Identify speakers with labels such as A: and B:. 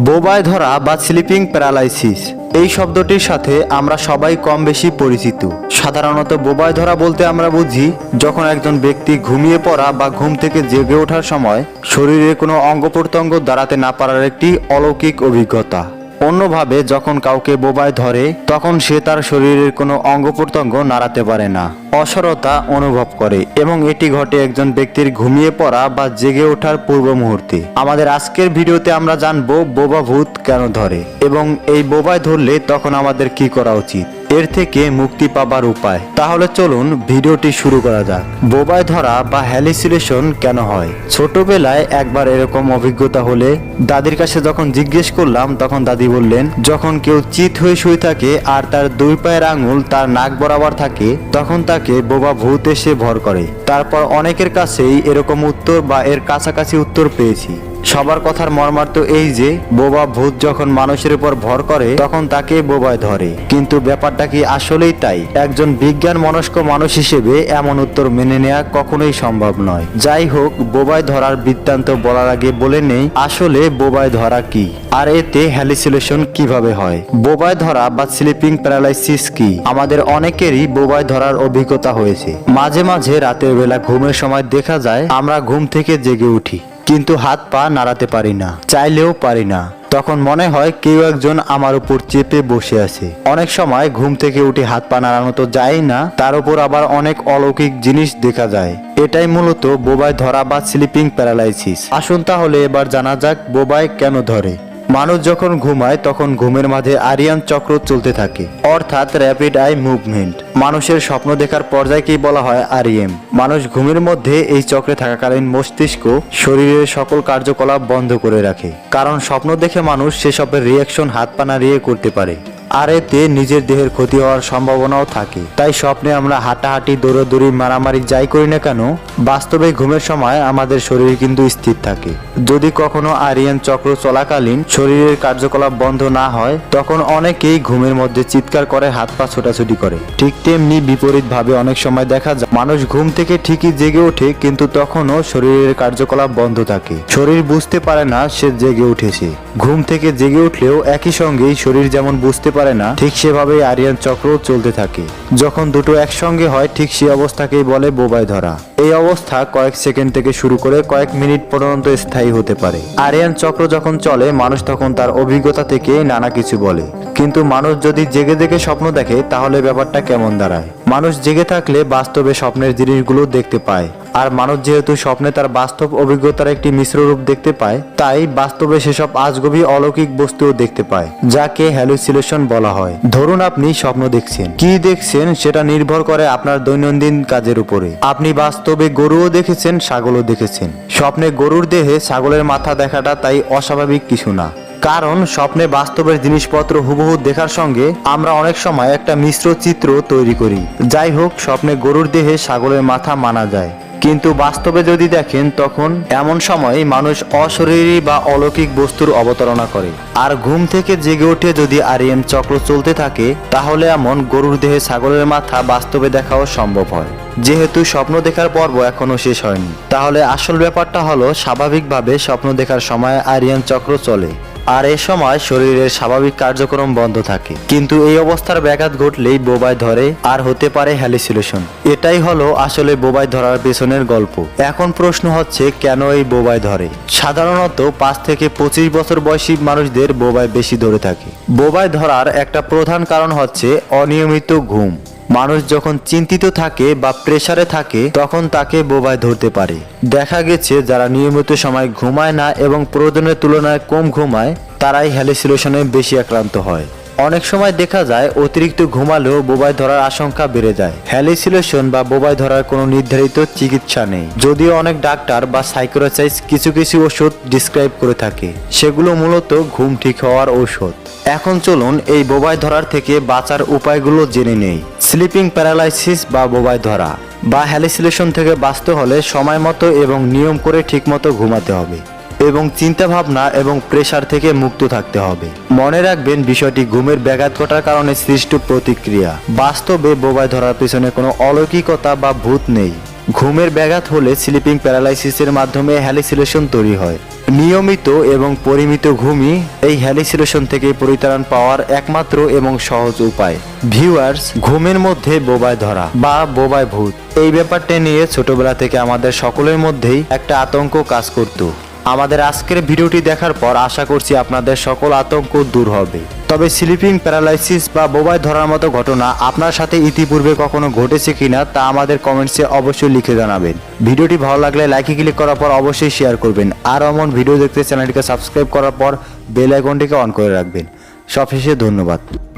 A: বোবায় ধরা বা sleeping paralysis. এই শব্দটির সাথে আমরা সবাই কম বেশি পরিচিত। সাধারণত বোবায় ধরা বলতে আমরা বুঝি, যখন একজন ব্যক্তি ঘুমিয়ে পড়া বা ঘুম থেকে জেগে ওঠার সময় শরীরে কোনো অঙ্গ প্রত্যঙ্গ দাঁড়াতে না পারার একটি অলৌকিক অভিজ্ঞতা। অন্যভাবে যখন কাউকে বোবায় ধরে, তখন সে তার শরীরের কোনো অঙ্গ প্রত্যঙ্গ নাড়াতে পারে না। অসরতা অনুভব করে এবং এটি ঘটে একজন ব্যক্তির ঘুমিয়ে পড়া বা জেগে ওঠার পূর্ব মুহূর্তে। আমাদের আজকের ভিডিওতে আমরা জানব বোবা ভূত কেন ধরে এবং এই বোবায় ধরলে তখন আমাদের কি করা উচিত। এর থেকে মুক্তি পাবার উপায়। তাহলে চলুন ভিডিওটি শুরু করা যাক। বোবায় ধরা বা হ্যালিসিলেশন কেন হয়? ছোটবেলায় একবার এরকম অভিজ্ঞতা হলে দাদির কাছে যখন জিজ্ঞেস করলাম, তখন দাদি বললেন, যখন কেউ চিত হয়ে শুয়ে থাকে আর তার দুই পায়ের আঙুল তার নাক বরাবর থাকে, তখন তাকে বোবা ভূত এসে ভর করে। তারপর অনেকের কাছেই এরকম উত্তর বা এর কাছাকাছি উত্তর পেয়েছি। সবার কথার মর্মার্থ এই যে, বোবা ভূত যখন মানুষের উপর ভর করে, তখন তাকে বোবায় ধরে। কিন্তু ব্যাপারটা কি আসলেই তাই? একজন বিজ্ঞান মনস্ক মানুষ হিসেবে এমন উত্তর মেনে নেওয়া কখনোই সম্ভব নয়। যাই হোক, বোবায় ধরার বৃত্তান্ত বলার আগে বলে নেই, আসলে বোবায় ধরা কি? আর এতে হ্যালিসিলেশন কীভাবে হয়? বোবায় ধরা বা স্লিপিং প্যারালাইসিস কি? আমাদের অনেকেরই বোবায় ধরার অভিজ্ঞতা হয়েছে। মাঝে মাঝে রাতের বেলা ঘুমের সময় দেখা যায়, আমরা ঘুম থেকে জেগে উঠি। কিন্তু হাত পা নাড়াতে পারি না, চাইলেও পারি না। তখন মনে হয় কেউ একজন আমার উপর চেপে বসে আছে। অনেক সময় ঘুম থেকে উঠে হাত পা নাড়ানো তো যায় না, তার উপর আবার অনেক অলৌকিক জিনিস দেখা যায়। এটাই মূলত বোবায় ধরা বা স্লিপিং প্যারালাইসিস। আসুন তাহলে এবার জানা যাক বোবায় কেন ধরে। মানুষ যখন ঘুমায়, তখন ঘুমের মাঝে আরিয়ান চক্র চলতে থাকে। অর্থাৎ র্যাপিড আই মুভমেন্ট মানুষের স্বপ্ন দেখার পর্যায়কেই বলা হয় আরিএম মানুষ ঘুমের মধ্যে এই চক্রে থাকাকালীন মস্তিষ্ক শরীরের সকল কার্যকলাপ বন্ধ করে রাখে। কারণ স্বপ্ন দেখে মানুষ সেসবের রিয়াকশন হাত পা নাড়িয়ে করতে পারে। আর এতে নিজের দেহের ক্ষতি হওয়ার সম্ভাবনাও থাকে। তাই স্বপ্নে আমরা হাঁটাহাঁটি, দৌড়াদৌড়ি, মারামারি যাই করি না কেন, বাস্তবে ঘুমের সময় আমাদের শরীর কিন্তু স্থির থাকে। যদি কখনো আরিয়ান চক্র চলাকালীন শরীরের কার্যকলাপ বন্ধ না হয়, তখন অনেকেই ঘুমের মধ্যে চিৎকার করে, হাত পা ছোটাছুটি করে। ঠিক তেমনি বিপরীত ভাবে অনেক সময় দেখা যায়, মানুষ ঘুম থেকে ঠিকই জেগে ওঠে, কিন্তু তখনও শরীরের কার্যকলাপ বন্ধ থাকে। শরীর বুঝতে পারে না সে জেগে উঠেছে। ঘুম থেকে জেগে উঠলেও একই সঙ্গেই শরীর যেমন বুঝতে পারে না। ঠিক সেভাবেই আরিয়ান চক্র চলতে থাকে। যখন দুটো একসঙ্গে হয়, ঠিক সেই অবস্থাকেই বলে বোবায় ধরা। এই অবস্থা কয়েক সেকেন্ড থেকে শুরু করে কয়েক মিনিট পর্যন্ত স্থায়ী হতে পারে। আরিয়ান চক্র যখন চলে, মানুষ তখন তার অভিজ্ঞতা থেকে নানা কিছু বলে। কিন্তু মানুষ যদি জেগে জেগে স্বপ্ন দেখে, তাহলে ব্যাপারটা কেমন দাঁড়ায়? মানুষ জেগে থাকলে বাস্তবে স্বপ্নের জিনিসগুলো দেখতে পায়। আর মানুষ যেহেতু স্বপ্নে তার বাস্তব অভিজ্ঞতার একটি মিশ্র রূপ দেখতে পায়, তাই বাস্তবে সেসব আজগবি অলৌকিক বস্তুও দেখতে পায়, যাকে হ্যালুসিলেশন বলা হয়। ধরুন আপনি স্বপ্ন দেখছেন। কি দেখছেন সেটা নির্ভর করে আপনার দৈনন্দিন কাজের উপরে। আপনি বাস্তবে গরুও দেখেছেন, ছাগলও দেখেছেন। স্বপ্নে গরুর দেহে ছাগলের মাথা দেখাটা তাই অস্বাভাবিক কিছু না। কারণ স্বপ্নে বাস্তবের জিনিসপত্র হুবহু দেখার সঙ্গে আমরা অনেক সময় একটা মিশ্র চিত্র তৈরি করি। যাই হোক, স্বপ্নে গরুর দেহে ছাগলের মাথা মানা যায়। কিন্তু বাস্তবে যদি দেখেন, তখন এমন সময় মানুষ অশরীরী বা অলৌকিক বস্তুর অবতারণা করে। আর ঘুম থেকে জেগে উঠে যদি আরিএম চক্র চলতে থাকে, তাহলে এমন গরুর দেহে ছাগলের মাথা বাস্তবে দেখাও সম্ভব হয়। যেহেতু স্বপ্ন দেখার পর্ব এখনও শেষ হয়নি। তাহলে আসল ব্যাপারটা হলো, স্বাভাবিকভাবে স্বপ্ন দেখার সময় আরিয়ান চক্র চলে। আর এ সময় শরীরের স্বাভাবিক কার্যক্রম বন্ধ থাকে। কিন্তু এই অবস্থার ব্যাঘাত ঘটলেই বোবায় ধরে আর হতে পারে হ্যালিসিলেশন এটাই হলো আসলে বোবায় ধরার পেছনের গল্প। এখন প্রশ্ন হচ্ছে, কেন এই বোবায় ধরে? সাধারণত পাঁচ থেকে পঁচিশ বছর বয়সী মানুষদের বোবায় বেশি ধরে থাকে। বোবায় ধরার একটা প্রধান কারণ হচ্ছে অনিয়মিত ঘুম। মানুষ যখন চিন্তিত থাকে বা প্রেসারে থাকে, তখন তাকে বোবায় ধরতে পারে। দেখা গেছে, যারা নিয়মিত সময় ঘুমায় না এবং প্রয়োজনের তুলনায় কম ঘুমায়, তারাই হ্যালিসিলেশনে বেশি আক্রান্ত হয়। অনেক সময় দেখা যায় অতিরিক্ত ঘুমালেও বোবায় ধরার আশঙ্কা বেড়ে যায়। হ্যালিসিলেশন বা বোবায় ধরার কোনো নির্ধারিত চিকিৎসা নেই। যদিও অনেক ডাক্তার বা সাইকোলজাইজ কিছু কিছু ওষুধ ডিসক্রাইব করে থাকে। সেগুলো মূলত ঘুম ঠিক হওয়ার ঔষধ। এখন চলুন এই বোবায় ধরার থেকে বাঁচার উপায়গুলো জেনে নেই। স্লিপিং প্যারালাইসিস বা বোবায় ধরা। বা হ্যালিসিলেশন থেকে বাঁচতে হলে সময় মতো এবং নিয়ম করে ঠিকমতো ঘুমাতে হবে। এবং চিন্তা ভাবনা এবং প্রেশার থেকে মুক্ত থাকতে হবে। মনে রাখবেন, বিষয়টি ঘুমের ব্যাঘাত ঘটার কারণে সৃষ্ট প্রতিক্রিয়া। বাস্তবে বোবায় ধরার পেছনে কোনো অলৌকিকতা বা ভূত নেই। ঘুমের ব্যাঘাত হলে স্লিপিং প্যারালাইসিসের মাধ্যমে হ্যালিসিলেশন তৈরি হয়। নিয়মিত এবং পরিমিত ঘুমই এই হ্যালিসিলেশন থেকে পরিত্রাণ পাওয়ার একমাত্র এবং সহজ উপায়। ভিউয়ার্স, ঘুমের মধ্যে বোবায় ধরা বা বোবায় ভূত। এই ব্যাপারটা নিয়ে ছোটবেলা থেকে আমাদের সকলের মধ্যেই একটা আতঙ্ক কাজ করত। আমাদের আজকের ভিডিওটি দেখার পর আশা করছি আপনাদের সকল আতঙ্ক দূর হবে। তবে স্লিপিং প্যারালাইসিস বা বোবায় ধরার মতো ঘটনা আপনার সাথে ইতিপূর্বে কখনো ঘটেছে কিনা তা আমাদের কমেন্টসে অবশ্যই লিখে জানাবেন। ভিডিওটি ভালো লাগলে লাইকে ক্লিক করার পর অবশ্যই শেয়ার করবেন। আর এমন ভিডিও দেখতে চ্যানেলটিকে সাবস্ক্রাইব করার পর বেল আইকনটিকে অন করে রাখবেন। সবশেষে ধন্যবাদ।